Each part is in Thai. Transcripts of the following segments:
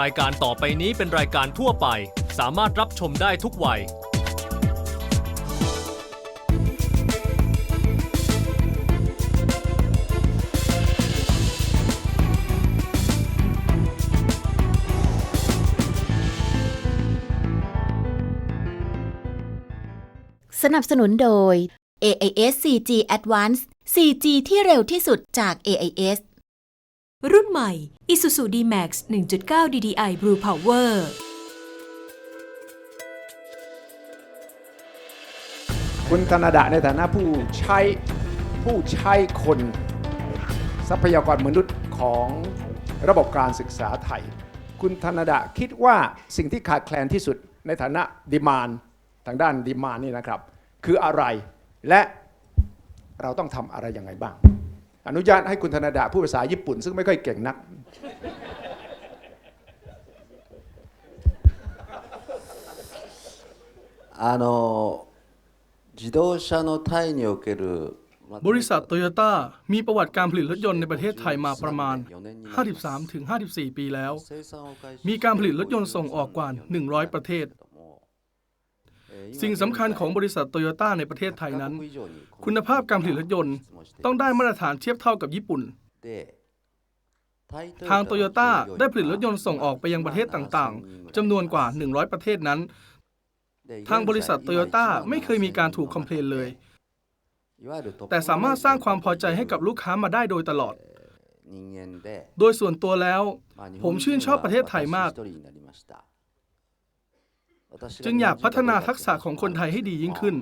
รายการต่อไปนี้เป็นรายการทั่วไป สามารถรับชมได้ทุกวัย สนับสนุนโดย AIS 4G Advanced 4G ที่เร็วที่สุดจาก AIS รุ่นใหม่ Isuzu D-Max 1.9 DDI Blue Power คุณธนาดาในฐานะผู้ใช้ผู้ใช้คน ทรัพยากรมนุษย์ของระบบการศึกษาไทย คุณธนาดาคิดว่าสิ่งที่ขาดแคลนที่สุดในฐานะดีมานทางด้านดีมานนี่นะครับ คืออะไรและเราต้องทำอะไรยังไงบ้าง อนุญาตให้คุณธนดาพูดภาษาญี่ปุ่น ซึ่งไม่ค่อยเก่งนัก あの自動車のタイにおけるまあ บริษัทโตโยต้ามีประวัติการผลิตรถยนต์ในประเทศไทยมาประมาณ 53-54 ปีแล้ว 生産を開始 มีการผลิตรถยนต์ส่งออกกว่า 100 ประเทศ สิ่งสำคัญของบริษัทโตโยต้าในประเทศไทยนั้น คุณภาพการผลิตรถยนต์ ต้องได้มาตรฐานเทียบเท่ากับญี่ปุ่น ทางโตโยต้าได้ผลิตรถยนต์ส่งออกไปยังประเทศต่างๆจำนวนกว่า 100 ประเทศนั้น ทางบริษัทโตโยต้าไม่เคยมีการถูกคอมเพลนเลย แต่สามารถสร้างความพอใจให้กับลูกค้ามาได้โดยตลอด โดยส่วนตัวแล้ว ผมชื่นชอบประเทศไทยมาก จึงอยากพัฒนาทักษะของคนไทยให้ดียิ่งขึ้น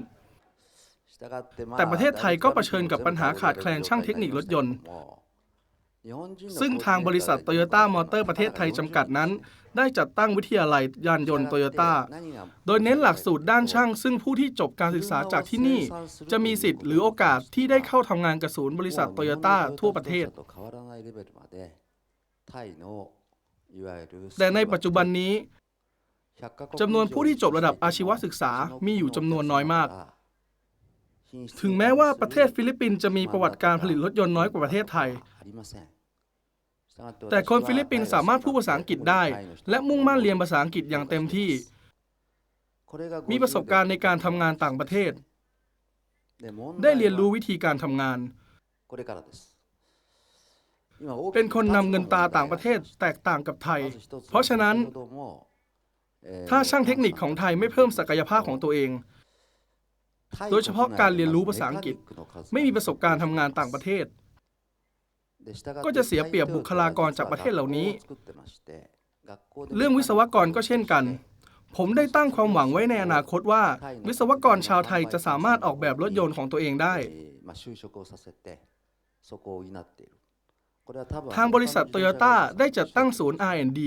แต่ประเทศไทยก็เผชิญกับปัญหาขาดแคลนช่างเทคนิครถยนต์ ซึ่งทางบริษัทโตโยต้ามอเตอร์ประเทศไทยจำกัดนั้น ได้จัดตั้งวิทยาลัยยานยนต์โตโยต้า โดยเน้นหลักสูตรด้านช่าง ซึ่งผู้ที่จบการศึกษาจากที่นี่ จะมีสิทธิ์หรือโอกาสที่ได้เข้าทำงานกับศูนย์บริษัทโตโยต้าทั่วประเทศแต่ในปัจจุบันนี้ จำนวนผู้ที่จบระดับอาชีวศึกษามีอยู่จำนวนน้อยมาก ถึงแม้ว่าประเทศฟิลิปปินส์จะมีประวัติการผลิตรถยนต์น้อยกว่าประเทศไทย แต่คนฟิลิปปินส์สามารถพูดภาษาอังกฤษได้ และมุ่งมั่นเรียนภาษาอังกฤษอย่างเต็มที่ มีประสบการณ์ในการทำงานต่างประเทศ ได้เรียนรู้วิธีการทำงาน เป็นคนนำเงินตาต่างประเทศแตกต่างกับไทย เพราะฉะนั้น ถ้าช่างเทคนิคของไทยไม่เพิ่มศักยภาพของตัวเอง โดยเฉพาะการเรียนรู้ภาษาอังกฤษ ไม่มีประสบการณ์ทำงานต่างประเทศ ก็จะเสียเปรียบบุคลากรจากประเทศเหล่านี้ เรื่องวิศวกรก็เช่นกัน ผมได้ตั้งความหวังไว้ในอนาคตว่า วิศวกรชาวไทยจะสามารถออกแบบรถยนต์ของตัวเองได้ทางบริษัทโตโยต้าได้จัดตั้งศูนย์ R&D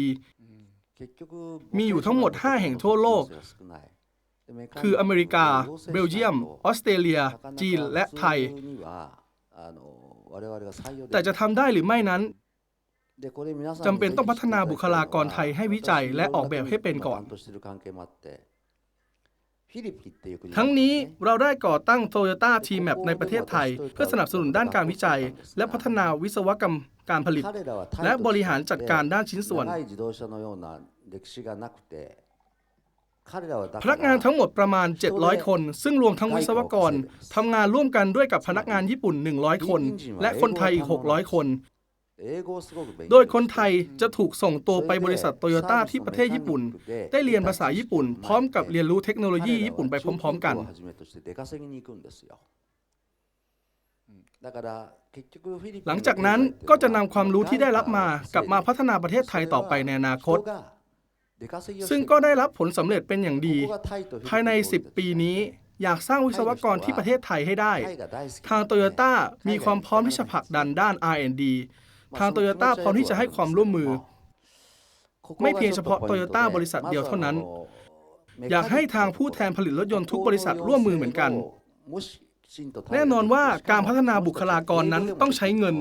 มีอยู่ทั้งหมด 5 แห่งทั่วโลก คืออเมริกา เบลเยียม ออสเตรเลีย จีน และไทย แต่จะทำได้หรือไม่นั้นจำเป็นต้องพัฒนาบุคลากรไทยให้วิจัยและออกแบบให้เป็นก่อน ทั้งนี้เราได้ก่อตั้ง Toyota T-Map ในประเทศไทย เพื่อสนับสนุนด้านการวิจัย และพัฒนาวิศวกรรม การผลิต และบริหารจัดการด้านชิ้นส่วน พนักงานทั้งหมดประมาณ 700 คน ซึ่งรวมทั้งวิศวกรทำงานร่วมกันด้วยกับพนักงานญี่ปุ่น 100 คน และคนไทยอีก 600 คน โดยคนไทยจะถูกส่งตัวไปบริษัทโตโยต้าที่ประเทศญี่ปุ่น ได้เรียนภาษาญี่ปุ่น พร้อมกับเรียนรู้เทคโนโลยีญี่ปุ่นไปพร้อม ๆ กัน หลังจากนั้นก็จะนำความรู้ที่ได้รับมากลับมาพัฒนาประเทศไทยต่อไปในอนาคต ซึ่งก็ได้รับผลสำเร็จเป็นอย่างดี ภายใน 10 ปีนี้อยากสร้างวิศวกรที่ประเทศไทยให้ได้ ทางโตโยต้ามีความพร้อมที่จะผลักดันด้าน R&D ทางโตโยต้าพร้อมที่จะให้ความร่วมมือ ไม่เพียงเฉพาะโตโยต้าบริษัทเดียวเท่านั้น อยากให้ทางผู้แทนผลิตรถยนต์ทุกบริษัทร่วมมือเหมือนกัน แน่นอนว่าการพัฒนาบุคลากรนั้นต้องใช้เงิน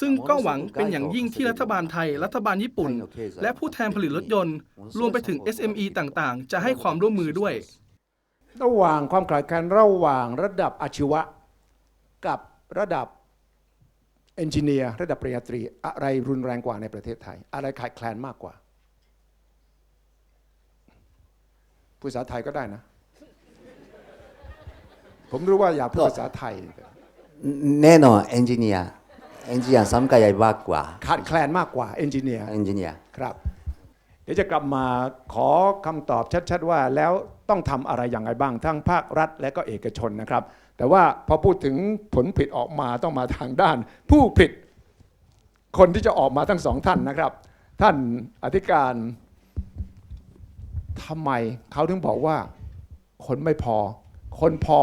ซึ่งก็หวังเป็นอย่างยิ่งที่รัฐบาลไทย รัฐบาลญี่ปุ่น และผู้แทนผลิตรถยนต์ รวมไปถึง SME ต่างๆ จะให้ความร่วมมือด้วย ระหว่างความคล้ายกันระหว่างระดับอาชีวะ กับระดับเอนจิเนียร์ระดับปริญญาตรี อะไรรุนแรงกว่าในประเทศไทย อะไรขาดแคลนมากกว่าภาษาไทยก็ได้นะ ผมรู้ว่าอยากพูดภาษาไทย แน่นอนเอนจิเนียร์เอนจิเนียร์สำคัญใหญ่มากกว่าขาดแคลนมากกว่าเอนจิเนียร์เอนจิเนียร์ครับ เดี๋ยวจะกลับมาขอคำตอบชัดๆว่าแล้วต้องทำอะไรอย่างไรบ้างทั้งภาครัฐและก็เอกชนนะครับ แต่ว่าพอพูดถึงผลผิดออกมาต้องมาทางด้าน ผู้ผิดคนที่จะออกมาทั้งสองท่านนะครับ ท่านอธิการทำไมเขาถึงบอกว่า คนไม่พอ คนพอ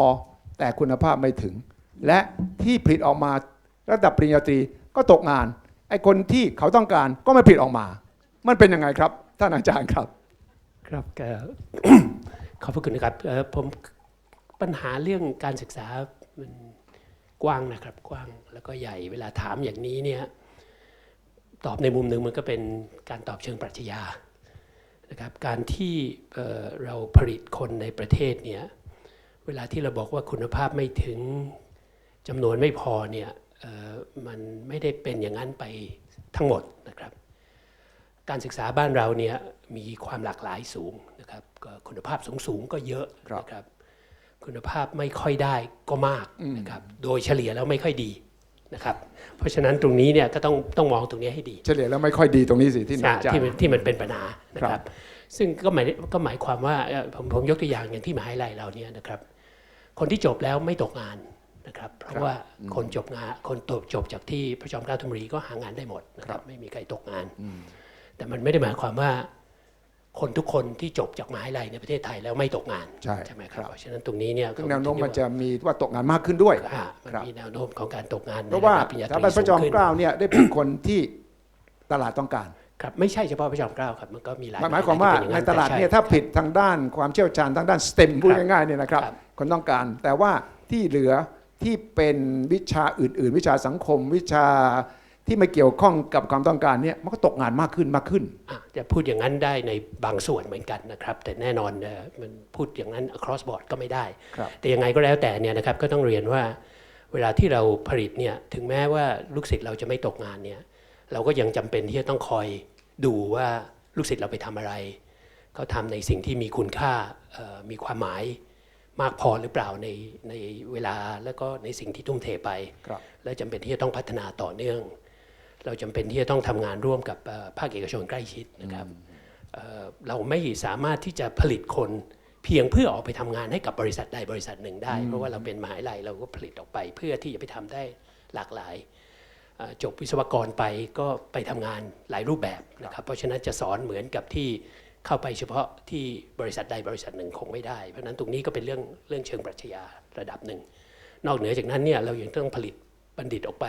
แต่คุณภาพไม่ถึง และที่ผลิตออกมาระดับปริญญาตรีก็ตกงานไอ้คนที่เขาต้องการก็ไม่ผลิตออกมา มันเป็นยังไงครับท่านอาจารย์ครับ ครับก็ขอบพระคุณนะครับผมปัญหาเรื่องการศึกษามันกว้างนะครับกว้างแล้วก็ใหญ่เวลาถามอย่างนี้เนี่ยตอบในมุมหนึ่งมันก็เป็นการตอบเชิงปรัชญานะครับการที่เอ่อเราผลิตคนในประเทศเนี่ย เวลาที่เราบอกว่าคุณภาพไม่ถึงจำนวนไม่พอเนี่ยเอ่อมันไม่ได้เป็นอย่างนั้นไปทั้งหมดนะครับ การศึกษาบ้านเราเนี่ยมีความหลากหลายสูงนะครับก็คุณภาพสูงสูงๆก็เยอะครับนะครับคุณภาพไม่ค่อยได้ก็มากนะครับโดยเฉลี่ยแล้วไม่ค่อยดีนะครับเพราะฉะนั้นตรงนี้เนี่ยก็ต้องต้องมองตรงนี้ให้ดี เฉลี่ยแล้วไม่ค่อยดีตรงนี้สิที่อ่าอาจารที่ย์มันที่มันเป็นปัญหานะคครัรับบซึ่งก็หมายก็หมายความว่าเอ่อผมผมยกตัวอย่างอย่างที่มหาวิทยาลัยเราเนี่ยนะครับ คนที่จบแล้วไม่ตกงานนะครับ เพราะว่าคนจบงานคนจบจบจากที่พระจอมเกล้าธนบุรีก็หางานได้หมดนะครับ ไม่มีใครตกงาน แต่มันไม่ได้หมายความว่าคนทุกคนที่จบจากมหาวิทยาลัยในประเทศไทยแล้วไม่ตกงานใช่ไหมคครัรับบเพราะฉะนั้นตรงนี้เนี่ยซึ่งแนวโน้มมันจะมีว่าตกงานมากขึ้นด้วยอ่ามันครับมีแนวโน้มของการตกงานเพราะว่าในดปริญญสถาบันพระจอมเกล้าเนี่ยได้เป็นคนที่ตลาดต้องการ ครับไม่ใช่เฉพาะพระจอมเกล้าครับมันก็มีหลายหมายหมายความว่าที่เป็ในอย่งตลาดเนี่ยถ้าผิดทางด้านความเชี่ยวชาญทางด้านสเต็มพูดง่ายๆเนี่ยนะครับครับคนต้องการ แต่ว่าที่เหลือที่เป็นวิชาอื่น ๆ วิชาสังคมวิชาที่ไม่เกี่ยวข้องกับความต้องการเนี่ยมันก็ตกงานมากขึ้นมากขึ้นอะจะพูดอย่างนั้นได้ในบางส่วนเหมือนกันนะครับ แต่แน่นอนเอ่อมันพูดอย่างนั้น across board ก็ไม่ได้ครับแต่ยังไงก็แล้วแต่เนี่ยนะครับก็ต้องเรียนว่า เวลาที่เราผลิตเนี่ยถึงแม้ว่าลูกศิษย์เราจะไม่ตกงานเนี่ย เราก็ยังจำเป็นที่จะต้องคอยดูว่าลูกศิษย์เราไปทำอะไร เขาทำในสิ่งที่มีคุณค่าเอ่อมีความหมายมากพอหรือเปล่าในในเวลาแล้วก็ในสิ่งที่ทุ่มเทไปครับและจำเป็นที่จะต้องพัฒนาต่อเนื่อง เราจำเป็นที่จะต้องทำงานร่วมกับเอ่อภาคเอกชนใกล้ชิดนะครับเอ่อเราไม่สามารถที่จะผลิตคนเพียงเพื่อออกไปทำงานให้กับบริษัทใดบริษัทหนึ่งได้ เพราะว่าเราเป็นมหาวิทยาลัยเราก็ผลิตออกไปเพื่อที่จะไปทำได้หลากหลายเอ่อ จบวิศวกรไปก็ไปทำงานหลายรูปแบบนะครับเพราะฉะนั้นจะสอนเหมือนกับที่เข้าไปเฉพาะที่บริษัทใดบริษัทหนึ่งคงไม่ได้ เพราะฉะนั้นตรงนี้ก็เป็นเรื่องเรื่องเชิงปรัชญาระดับหนึ่ง นอกเหนือจากนั้นเนี่ยเรายังต้องผลิตบัณฑิตออกไป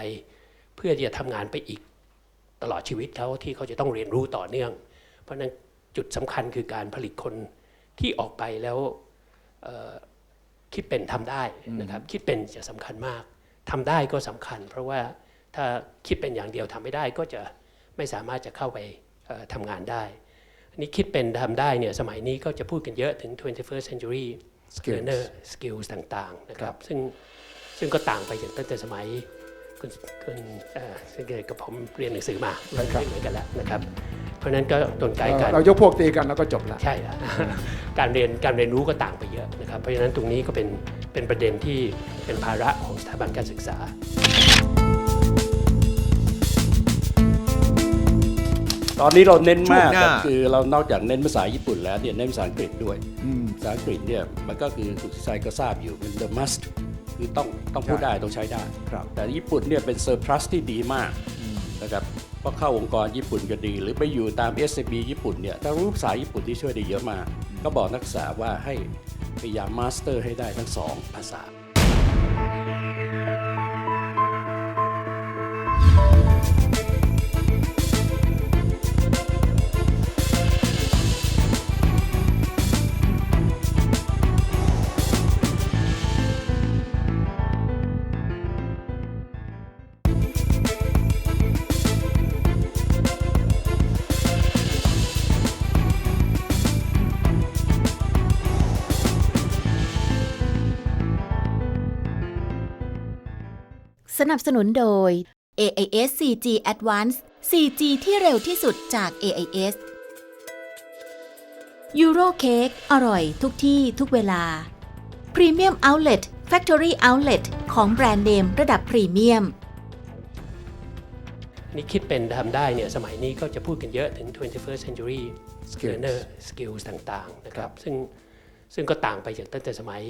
เพื่อที่จะทำงานไปอีกตลอดชีวิตเขาที่เขาจะต้องเรียนรู้ต่อเนื่อง เพราะฉะนั้นจุดสำคัญคือการผลิตคนที่ออกไปแล้วคิดเป็นทำได้นะครับคิดเป็นจะสำคัญมากทำได้ก็สำคัญ เพราะว่า ถ้าคิดเป็นอย่างเดียวทำไม่ได้ก็จะไม่สามารถจะเข้าไปเอ่อทำงานได้อันนี้คิดเป็นทำได้เนี่ยสมัยนี้ก็จะพูดกันเยอะถึง 21st century Skills learner skills ต่าง ๆ นะครับ ซึ่งซึ่งก็ต่างไปจากตั้งแต่สมัยคุณคุณเอ่อซึ่งกับผมเรียนหนังสือมามันไม่เหมือนกันแล้วนะครับ เพราะฉะนั้นก็ตนกายการเรายกพวกตีกันแล้วก็จบละใช่อะการเรียนการเรียนรู้ก็ต่างไปเยอะนะครับ เพราะฉะนั้นตรงนี้ก็เป็นเป็นประเด็นที่เป็นภาระของสถาบันการศึกษา ตอนนี้เราเน้นมากช่วงหน้าก็คือเรานอกจากเน้นภาษาญี่ปุ่นแล้วเนี่ยเน้นภาษาอังกฤษด้วยภาษาอังกฤษเนี่ยมันก็คือคุณชัยก็ทราบอยู่เป็น the must คือต้องต้องพูดได้ต้องใช้ได้ ครับ แต่ญี่ปุ่นเนี่ยเป็นเซอร์พลัสที่ดีมากนะครับเพราะเข้าองค์กรญี่ปุ่นก็ดี หรือไปอยู่ตาม SCB ญี่ปุ่นเนี่ยถ้ารู้ภาษาญี่ปุ่นที่ช่วยได้เยอะมาก ก็บอกนักศึกษาว่าให้พยายามมาสเตอร์ให้ได้ทั้งสองภาษา สนับสนุนโดย AIS 4G Advanced 4G ที่เร็วที่สุดจาก AIS ยูโรเค้กอร่อยทุกที่ทุกเวลา Premium Outlet Factory Outlet ของแบรนด์เนมระดับพรีเมียม นี่คิดเป็นทำได้เนี่ยสมัยนี้ก็จะพูดกันเยอะถึง 21st century Skills learner skills ต่าง ๆ นะครับ ซึ่งซึ่งก็ต่างไปจากตั้งแต่สมัย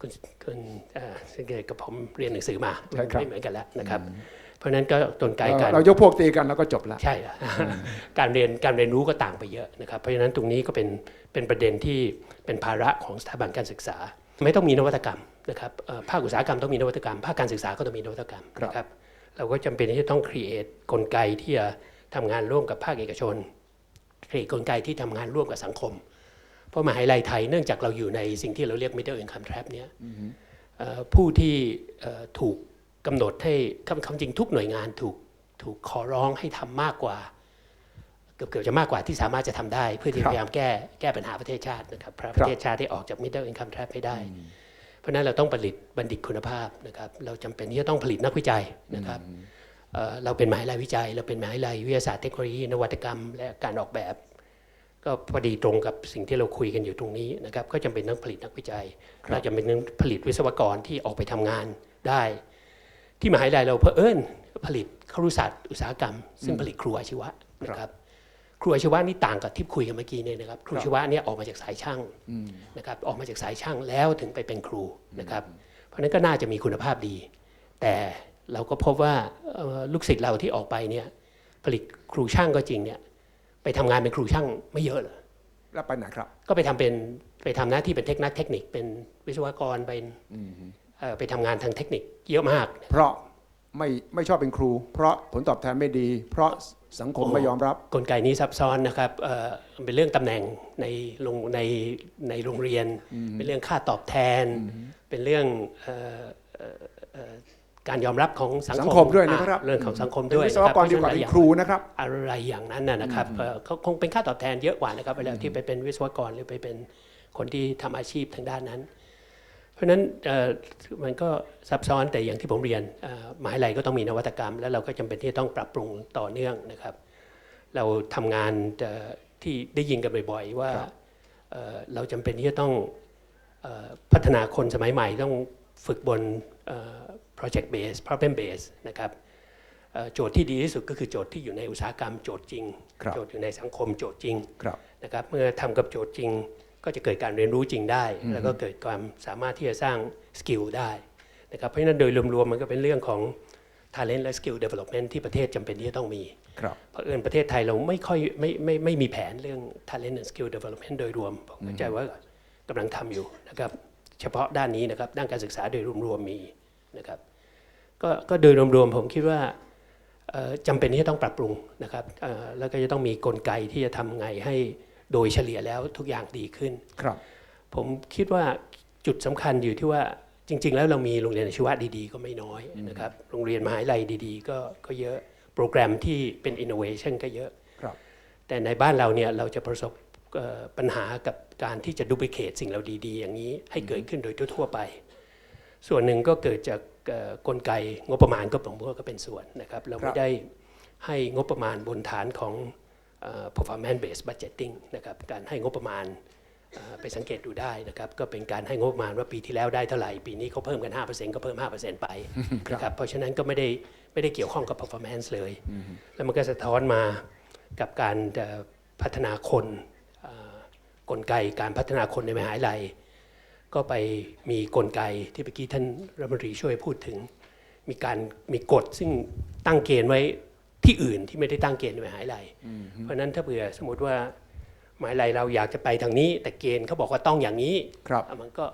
คุณคุณเอ่อซึ่งกับผมเรียนหนังสือมาใช่ครับไม่เหมือนกันแล้วนะครับ เพราะฉะนั้นก็กลไกการเรายกพวกตีกันแล้วก็จบแล้วใช่อะการเรียนการเรียนรู้ก็ต่างไปเยอะนะครับ เพราะฉะนั้นตรงนี้ก็เป็นเป็นประเด็นที่เป็นภาระของสถาบันการศึกษา ไม่ต้องมีนวัตกรรมนะครับเอ่อภาคอุตสาหกรรมต้องมีนวัตกรรม ภาคการศึกษาก็ต้องมีนวัตกรรมครับนะครับเราก็จำเป็นที่จะต้อง create กลไกที่จะทำงานร่วมกับภาคเอกชน create กลไกที่ทำงานร่วมกับสังคม เพราะมหาวิทยาลัยไทยเนื่องจากเราอยู่ในสิ่งที่เราเรียก middle income trap เนี่ยเอ่อผู้ที่เอ่อถูกกำหนดให้คำคำจริงทุกหน่วยงานถูกถูกขอร้องให้ทำมากกว่า เกือบเกือบจะมากกว่าที่สามารถจะทำได้ เพื่อที่ครับพยายามแก้แก้ปัญหาประเทศชาตินะครับประเทศชาติที่ออกจาก middle income trap ให้ได้ เพราะฉะนั้นเราต้องผลิตบัณฑิตคุณภาพนะครับเราจำเป็นที่จะต้องผลิตนักวิจัยนะครับเอ่อเราเป็นมหาวิทยาลัยวิจัย เราเป็นมหาวิทยาลัยวิทยาศาสตร์เทคโนโลยีนวัตกรรม และการออกแบบ ก็พอดีตรงกับสิ่งที่เราคุยกันอยู่ตรงนี้นะครับ ก็จำเป็นต้องผลิตนักวิจัย เราจำเป็นต้องผลิตวิศวกรที่ออกไปทำงานได้ ที่มหาวิทยาลัยเราเพิ่นผลิตครุศาสตร์อุตสาหกรรม ซึ่งผลิตครูอาชีวะนะครับครูอาชีวะนี่ต่างกับที่คุยกันเมื่อกี้เนี่ยนะครับ ครูอาชีวะเนี่ยออกมาจากสายช่างนะครับออกมาจากสายช่างแล้วถึงไปเป็นครูนะครับ เพราะฉะนั้นก็น่าจะมีคุณภาพดี แต่เราก็พบว่าเอ่อลูกศิษย์เราที่ออกไปเนี่ยผลิตครูช่างก็จริงเนี่ย ไปทำงานเป็นครูช่างไม่เยอะเลยแล้วไปไหนครับ ก็ไปทำเป็นไปทำหน้าที่เป็นเทคนักเทคนิค เป็นวิศวกรเป็นเอ่อไปทำงานทางเทคนิคเยอะมาก เพราะไม่ไม่ชอบเป็นครู เพราะผลตอบแทนไม่ดี เพราะสังคมไม่ยอมรับ กลไกนี้ซับซ้อนนะครับเอ่อมันเป็นเรื่องตำแหน่งในโรงในในโรงเรียน เป็นเรื่องค่าตอบแทน เป็นเรื่อง เอ่อเอ่อเอ่อการยอมรับของสังสังคมด้วยนะครับอ่เรื่องของสังคมเป็นด้วยวิศวกรดีกว่าเป็นครูนะครับอะไรอย่างนั้นนะนะครับเอ่อเขาคงเป็นค่าตอบแทนเยอะกว่านะครับเวลาที่ไปเป็นวิศวกรหรือไปเป็นคนที่ทำอาชีพทางด้านนั้น เพราะฉะนั้นเอ่อมันก็ซับซ้อนแต่อย่างที่ผมเรียนเอ่อมหาวิทยาลัยก็ต้องมีนวัตกรรม แล้วเราก็จำเป็นที่จะต้องปรับปรุงต่อเนื่องนะครับ เราทำงานเอ่อที่ได้ยินกันบ่อยๆ ว่าเอ่อเราจำเป็นที่จะต้องเอ่อพัฒนาคนสมัยใหม่ต้องฝึกบนเอ่อ project base problem base นะครับเอ่อโจทย์ที่ดีที่สุดก็คือโจทย์ที่อยู่ในอุตสาหกรรมโจทย์จริงครับโจทย์อยู่ในสังคมโจทย์จริงครับนะครับเมื่อทำกับโจทย์จริง ก็จะเกิดการเรียนรู้จริงได้ แล้วก็เกิดความสามารถที่จะสร้างสกิลได้นะครับเพราะฉะนั้นโดยรวมๆมันก็เป็นเรื่องของ talent และ skill development ที่ประเทศจำเป็นที่จะต้องมีครับเพราะเอิญประเทศไทยเราไม่ค่อยไม่ไม่ไม่มีแผนเรื่อง talent and skill development โดยรวมผมเข้าใจว่ากำลังทำอยู่นะครับเฉพาะด้านนี้นะครับด้านการศึกษาโดยรวมๆมี นะครับก็ก็โดยรวมๆผมคิดว่าเอ่อจำเป็นที่จะต้องปรับปรุงนะครับเอ่อแล้วก็จะต้องมีกลไกที่จะทำไงให้โดยเฉลี่ยแล้วทุกอย่างดีขึ้นครับ ผมคิดว่าจุดสำคัญอยู่ที่ว่าจริง ๆ แล้วเรามีโรงเรียนอาชีวะดีๆ ก็ไม่น้อยนะครับโรงเรียนมหาวิทยาลัยดีๆ ก็ก็เยอะโปรแกรมที่เป็น innovation ก็เยอะครับแต่ในบ้านเราเนี่ยเราจะประสบเอ่อปัญหากับการที่จะดูพิเคทสิ่งเราดี ๆ อย่างนี้ให้เกิดขึ้นโดยทั่วๆไป ส่วนหนึ่งก็เกิดจากเอ่อกลไกงบประมาณก็ผมว่าก็เป็นส่วนนะครับ เราครัไม่บได้ให้งบประมาณบนฐานของเอ่อ performance based budgeting นะครับการให้งบประมาณเอ่อไปสังเกตดูได้นะครับก็เป็นการให้งบประมาณว่าปีที่แล้วได้เท่าไหร่ ปีนี้เขาเพิ่มกัน 5%ก็เพิ่ม 5%ไปนะครับเพราะฉะนั้นก็ไม่ได้ไม่ได้เกี่ยวข้องกับ performance เลย แล้วมันก็สะท้อนมากับการเอ่อพัฒนาคนเอ่อกลไกการพัฒนาคนในมหาวิทยาลัย ก็ไปมีกลไกที่เมื่อกี้ท่านรัฐมนตรีช่วยพูดถึง มีการมีกฎซึ่งตั้งเกณฑ์ไว้ที่อื่นที่ไม่ได้ตั้งเกณฑ์ในมหาวิทยาลัย เพราะฉะนั้นถ้าเผื่อสมมติว่ามหาวิทยาลัยเราอยากจะไปทางนี้ แต่เกณฑ์เขาบอกว่าต้องอย่างนี้ครับอะมันก็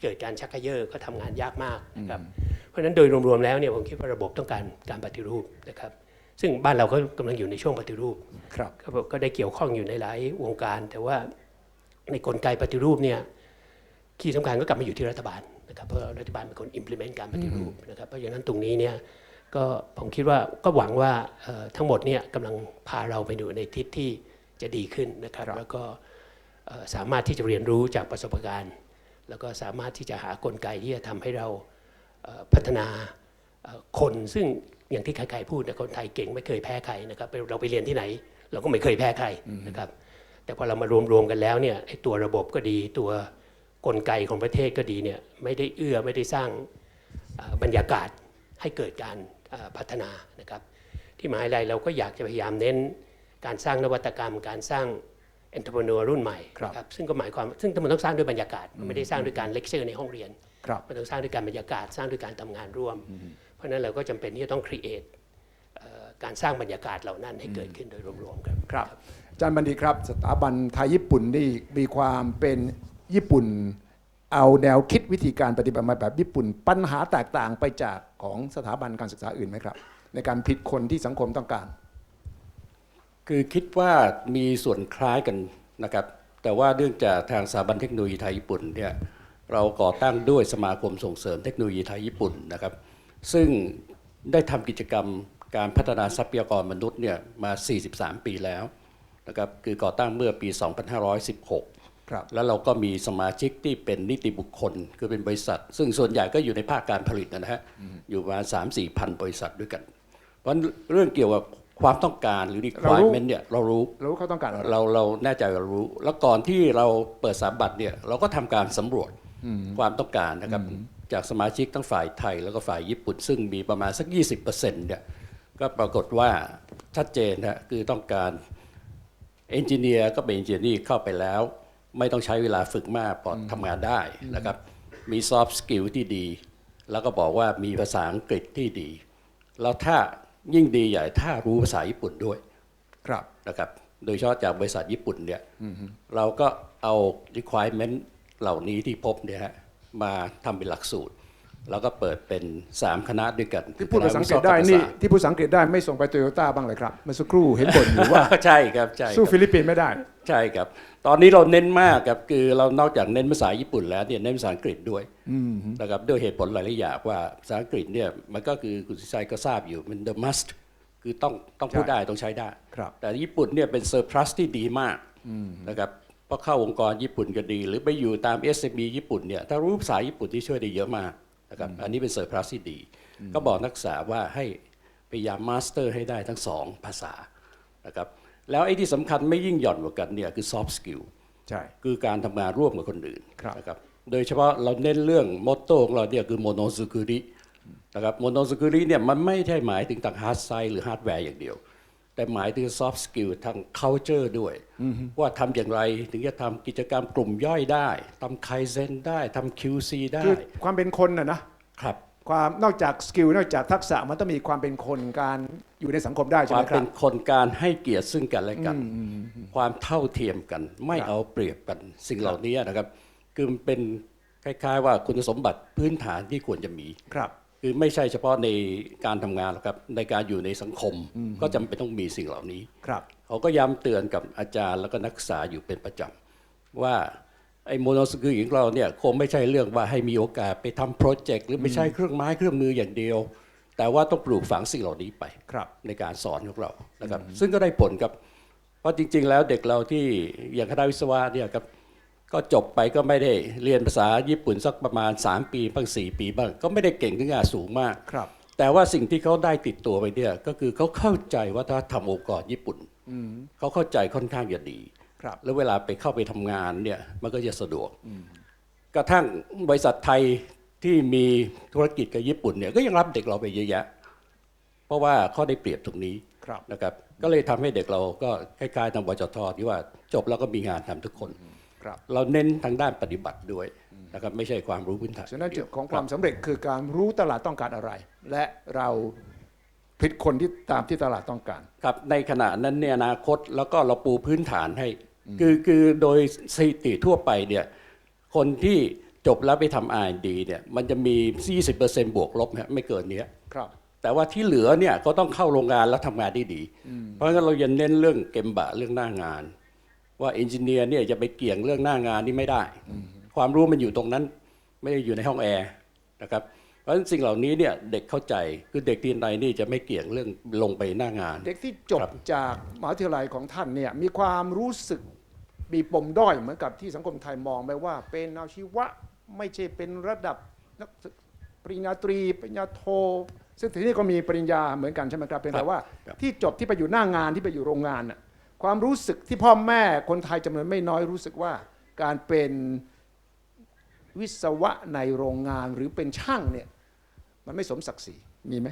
เกิดการชักกระเยอะก็ทำงานยากมากนะครับเพราะฉะนั้นโดยรวมๆแล้วเนี่ยผมคิดว่าระบบต้องการการปฏิรูปนะครับ ซึ่งบ้านเราก็กำลังอยู่ในช่วงปฏิรูปครับก็บอกก็ได้เกี่ยวข้องอยู่ในหลายวงการ แต่ว่าในกลไกปฏิรูปเนี่ย คีย์สำคัญก็กลับมาอยู่ที่รัฐบาลนะครับเพราะรัฐบาลเป็นคน implement การปฏิรูปนะครับเพราะฉะนั้นตรงนี้เนี่ยก็ผมคิดว่าก็หวังว่าเอ่อทั้งหมดเนี่ยกำลังพาเราไปอยู่ในทิศที่จะดีขึ้นนะครับครับแล้วก็เอ่อสามารถที่จะเรียนรู้จากประสบการณ์ แล้วก็สามารถที่จะหากลไกที่จะทำให้เราเอ่อพัฒนาเอ่อคนซึ่งอย่างที่ใครๆพูดนะคนไทยเก่งไม่เคยแพ้ใครนะครับเราไปเรียนที่ไหน เราก็ไม่เคยแพ้ใครนะครับ แต่พอเรามารวมๆกันแล้วเนี่ยไอ้ตัวระบบก็ดีตัว กลไกของประเทศก็ดีเนี่ยไม่ได้เอื้อไม่ได้สร้างเอ่อบรรยากาศให้เกิดการเอ่อพัฒนานะครับ ที่มหาวิทยาลัยเราก็อยากจะพยายามเน้นการสร้างนวัตกรรม การสร้าง entrepreneur รุ่นใหม่ครับนะครับซึ่งก็หมายความซึ่งมันต้องสร้างด้วยบรรยากาศมันไม่ได้สร้างด้วยการเลคเชอร์ในห้องเรียนครับมันต้องสร้างด้วยการบรรยากาศ สร้างด้วยการทำงานร่วม เพราะฉะนั้นเราก็จำเป็นที่จะต้อง create เอ่อการสร้างบรรยากาศเหล่านั้นให้เกิดขึ้นโดยรวมๆครับครับอาจารย์บัณฑิตครับ สถาบันไทยญี่ปุ่นนี่มีความเป็น ญี่ปุ่นเอาแนวคิดวิธีการปฏิบัติมาแบบญี่ปุ่น ปัญหาแตกต่างไปจากของสถาบันการศึกษาอื่นไหมครับ ในการผิดคนที่สังคมต้องการ คือคิดว่ามีส่วนคล้ายกันนะครับ แต่ว่าเนื่องจากทางสถาบันเทคโนโลยีไทยญี่ปุ่นเนี่ยเราก่อตั้งด้วยสมาคมส่งเสริมเทคโนโลยีไทยญี่ปุ่นนะครับ ซึ่งได้ทำกิจกรรมการพัฒนาทรัพยากรมนุษย์เนี่ยมา 43 ปีแล้วนะครับคือก่อตั้งเมื่อปี 2516 แล้วเราก็มีสมาชิกที่เป็นนิติบุคคล คือเป็นบริษัท ซึ่งส่วนใหญ่ก็อยู่ในภาคการผลิตนะฮะอยู่ประมาณ3 4พันบริษัทด้วยกัน เพราะฉะนั้นเรื่องเกี่ยวกับความต้องการหรือเรารู้ requirement เนี่ยเรารู้รู้เขาต้องการอะไรเราเราแน่ใจเรารู้ แล้วก่อนที่เราเปิดสามบัตรเนี่ยเราก็ทำการสำรวจความต้องการนะครับจากสมาชิกทั้งฝ่ายไทยแล้วก็ฝ่ายญี่ปุ่น ซึ่งมีประมาณสัก 20%เนี่ยก็ปรากฏว่าชัดเจนนะคือต้องการเอนจิเนียร์ก็เป็นเอนจิเนียร์เข้าไปแล้ว ไม่ต้องใช้เวลาฝึกมากพอทำงานได้นะครับ มีซอฟต์สกิลที่ดี แล้วก็บอกว่ามีภาษาอังกฤษที่ดี แล้วถ้ายิ่งดีใหญ่ถ้ารู้ภาษาญี่ปุ่นด้วยครับนะครับ โดยเฉพาะจากบริษัทญี่ปุ่นเนี่ยเราก็เอา requirement เหล่านี้ที่พบเนี่ยฮะมาทำเป็นหลักสูตร แล้วก็เปิดเป็น 3 คณะด้วยกันที่พูดภาษาอังกฤษได้นี่ที่พูดภาษาอังกฤษได้ไม่ส่งไปโตโยต้าบ้างเลยครับเมื่อสักครู่เห็นบ่นอยู่ว่าใช่ครับใช่ครับสู้ฟิลิปปินส์ไม่ได้ ใช่ครับ ตอนนี้เราเน้นมากครับคือเรานอกจากเน้นภาษาญี่ปุ่นแล้วเนี่ยเน้นภาษาอังกฤษด้วยนะครับด้วยเหตุผลหลายๆอย่างว่าภาษาอังกฤษเนี่ยมันก็คือคุณสุชัยก็ทราบอยู่มัน the must คือต้องต้องพูดใช่ได้ต้องใช้ได้ครับแต่ญี่ปุ่นเนี่ยเป็น surplus ที่ดีมากนะครับเพราะเข้าองค์กรญี่ปุ่นก็ดี หรือไปอยู่ตาม SME ญี่ปุ่นเนี่ยถ้ารู้ภาษาญี่ปุ่นที่ช่วยได้เยอะมาก นะครับอันนี้เป็น surplus ที่ดี ก็บอกนักศึกษาว่าให้พยายามมาสเตอร์ให้ได้ทั้งสองภาษานะครับแล้วไอ้ที่สำคัญไม่ยิ่งหย่อนกว่ากันเนี่ยคือ soft skill ใช่ คือการทำงานร่วมกับคนอื่นครับ นะครับโดยเฉพาะเราเน้นเรื่องมอตโต้ของเราเนี่ยคือโมโนซูกุรินะครับโมโนซูกุริเนี่ยมันไม่ใช่หมายถึงทางฮาร์ดไซด์หรือฮาร์ดแวร์อย่างเดียว แต่หมายถึงซอฟต์สกิลทาง culture ด้วย ว่าทำอย่างไรถึงจะทำกิจกรรมกลุ่มย่อยได้ทำไคเซนได้ทำ QC ได้ คือความเป็นคนนะนะครับ ความนอกจากสกิลนอกจากทักษะมันต้องมีความเป็นคนการอยู่ในสังคมได้คใช่ไหวามมคเป็รับนคนการให้เกียรติซึ่งกันและกัน ความเท่าเทียมกัน ไม่ครับเอาเปรียบกันสิ่งเหล่านี้นะครับ คือมันเป็นคล้ายๆว่าคุณสมบัติพื้นฐานที่ควรจะมี ครับ คือไม่ใช่เฉพาะในการทำงานหรอกครับในการอยู่ในสังคมก็จำเป็นต้องมีสิ่งเหล่านี้ครับเขาก็ย้ำเตือนกับอาจารย์แล้วก็นักศึกษาอยู่เป็นประจำว่าไอ้โมโนสกิลของเราเนี่ยคงไม่ใช่เรื่องว่าให้มีโอกาสไปทำโปรเจกต์หรือไม่ใช่เครื่องไม้เครื่องมืออย่างเดียว แต่ว่าต้องปลูกฝังสิ่งเหล่านี้ไปครับในการสอนของเรานะครับซึ่งก็ได้ผลครับเพราะจริง ๆ แล้วเด็กเราที่อย่างคณะวิศวะเนี่ยครับ ก็จบไปก็ไม่ได้เรียนภาษาญี่ปุ่นสักประมาณ 3 ปีบ้าง4ปีบ้าง ก็ไม่ได้เก่งถึงขนาดสูงมากครับ แต่ว่าสิ่งที่เขาได้ติดตัวไปเนี่ยก็คือเขาเข้าใจวัฒนธรรมองค์กรญี่ปุ่นเขาเข้าใจค่อนข้างจะดีครับ แล้วเวลาไปเข้าไปทำงานเนี่ยมันก็จะสะดวกกระทั่งบริษัทไทยที่มีธุรกิจกับญี่ปุ่นเนี่ยก็ยังรับเด็กเราไปเยอะแยะ เพราะว่าเขาได้เปรียบตรงนี้ครับนะครับ ก็เลยทำให้เด็กเราก็คล้ายๆทางบจทที่ว่าจบแล้วก็มีงานทำทุกคนครับ เราเน้นทางด้านปฏิบัติด้วยนะครับไม่ใช่ความรู้พื้นฐานฉะนั้นเดีจุยดของความสำเร็จคือการรู้ตลาดต้องการอะไร และเราผลิตคนที่ตามที่ตลาดต้องการ ครับในขณะนั้นเนี่ยอนาคตแล้วก็เราปูพื้นฐานให้ คือคือโดยสถิติทั่วไปเนี่ยคนที่จบแล้วไปทำ R&D เนี่ยมันจะมี20%บวกลบฮะไม่เกินเนี้ยครับ แต่ว่าที่เหลือเนี่ยก็ต้องเข้าโรงงานแล้วทำงานได้ดี เพราะงั้นเราจะเน้นเรื่องเกมบะเรื่องหน้างาน ว่าเอนจิเนียร์เนี่ยจะไปเกี่ยงเรื่องหน้างานนี่ไม่ได้ ความรู้มันอยู่ตรงนั้นไม่ได้อยู่ในห้องแอร์นะครับเพราะฉะนั้นสิ่งเหล่านี้เนี่ยเด็กเข้าใจคือเด็กที่ไหนนี่จะไม่เกี่ยงเรื่องลงไปหน้างาน เด็กที่จบครับจากมหาวิทยาลัยของท่านเนี่ยมีความรู้สึกมีปมด้อยเหมือนกับที่สังคมไทยมองไปว่า เป็นอาชีวะไม่ใช่เป็นระดับนักศึกปริญญาตรีปริญญาโทซึ่งทีนี้ก็มีปริญญาเหมือนกันใช่ไหมครับเป็นแต่ว่าครับที่จบที่ไปอยู่หน้างานที่ไปอยู่โรงงานน่ะ ความรู้สึกที่พ่อแม่คนไทยจำนวนไม่น้อยรู้สึกว่าการเป็นวิศวะในโรงงานหรือเป็นช่างเนี่ยมันไม่สมศักดิ์ศรีมีไหม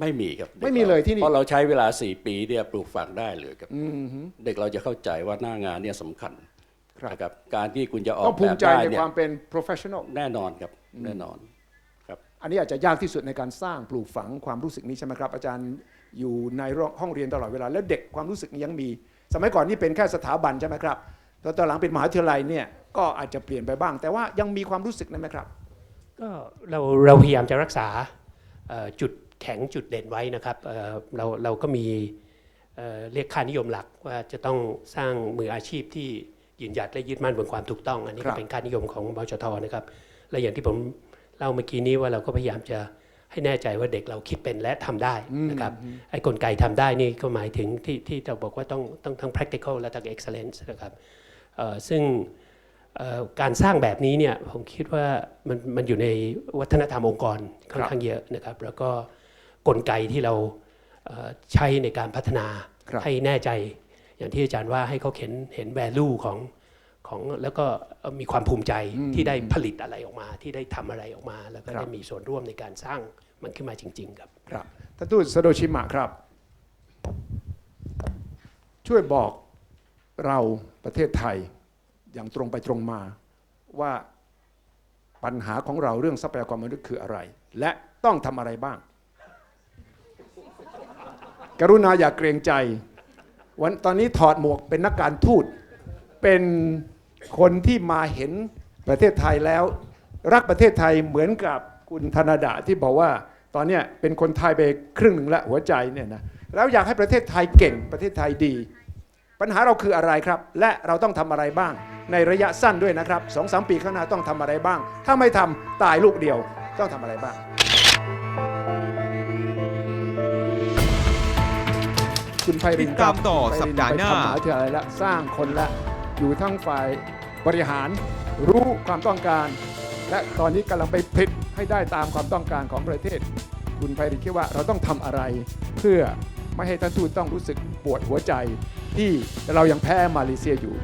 ไม่มีครับไม่มีเลยที่นี่เพราะเราใช้เวลา 4 ปีเนี่ยปลูกฝังได้เลยครับอืมฮึเด็กเราจะเข้าใจว่าหน้างานเนี่ยสำคัญครับนะครับการที่คุณจะออต้อกงภูแบมิบใจได้ในเนี่คยวามเป็น professional แน่นอนครับแน่นอนอันนี้อาจจะยากที่สุดในการสร้างปลูกฝังความรู้สึกนี้ใช่ไหมครับ อาจารย์อยู่ในห้องเรียนตลอดเวลา แล้วเด็กความรู้สึกนี้ยังมี สมัยก่อนนี่เป็นแค่สถาบันใช่ไหมครับตอนตอนหลังเป็นมหาวิทยาลัยเนี่ยก็อาจจะเปลี่ยนไปบ้าง แต่ว่ายังมีความรู้สึกนั้นไหมครับ ก็เราเราพยายามจะรักษาเอ่อจุดแข็งจุดเด่นไว้นะครับเอ่อเราเราก็มีเอ่อเรียกค่านิยมหลักว่าจะต้องสร้างมืออาชีพที่ยืนหยัดและยึดมั่นบนความถูกต้อง อันนี้ครัก็บเป็นค่านิยมของบชทนะครับ และอย่างที่ผมเล่าเมื่อกี้นี้ว่าเราก็พยายามจะ ให้แน่ใจว่าเด็กเราคิดเป็นและทำได้นะครับไอ้กลไกทำได้นี่ก็หมายถึงที่ที่เราบอกว่าต้องต้องทั้ง practical และทั้ง excellence นะครับเอ่อซึ่งเอ่อการสร้างแบบนี้เนี่ยผมคิดว่ามันมันอยู่ในวัฒนธรรมองค์กรค่อนข้างเยอะนะครับ แล้วก็กลไกที่เราเอ่อใช้ในการพัฒนาครับให้แน่ใจ อย่างที่อาจารย์ว่าให้เขาเห็นเห็น value ของ ของแล้วก็เอ่อมีความภูมิใจที่ได้ผลิตอะไรออกมา ที่ได้ทำอะไรออกมา แล้วก็ได้มีส่วนร่วมในการสร้างมันขึ้นมาจริง ๆ ครับครับท่านทูตสโดชิมะครับ ช่วยบอกเราประเทศไทยอย่างตรงไปตรงมาว่าปัญหาของเราเรื่องทรัพยากรมนุษย์คืออะไร และต้องทำอะไรบ้าง กรุณาอย่าเกรงใจ วันตอนนี้ถอดหมวกเป็นนักการทูตเป็น คนที่มาเห็นประเทศไทยแล้ว รักประเทศไทยเหมือนกับคุณธนาดาที่บอกว่า ตอนเนี้ยเป็นคนไทยไปครึ่งหนึ่งละหัวใจเนี่ยนะแล้วอยากให้ประเทศไทยเก่งประเทศไทยดี ปัญหาเราคืออะไรครับ และเราต้องทำอะไรบ้าง ในระยะสั้นด้วยนะครับสองสามปีข้างหน้าต้องทำอะไรบ้าง ถ้าไม่ทำตายลูกเดียวต้องทำอะไรบ้างคุณไพรินติดตามต่อไพรินสัปดาห์หน้าไปทำมหาวิทยาลัยและสร้างคนละ อยู่ทั้งฝ่ายบริหารรู้ความต้องการ และตอนนี้กำลังไปผลิตให้ได้ตามความต้องการของประเทศ คุณไพรินคิดว่าเราต้องทำอะไร เพื่อไม่ให้ท่านทูตต้องรู้สึกปวดหัวใจ ที่เรายังแพ้มาเลเซียอยู่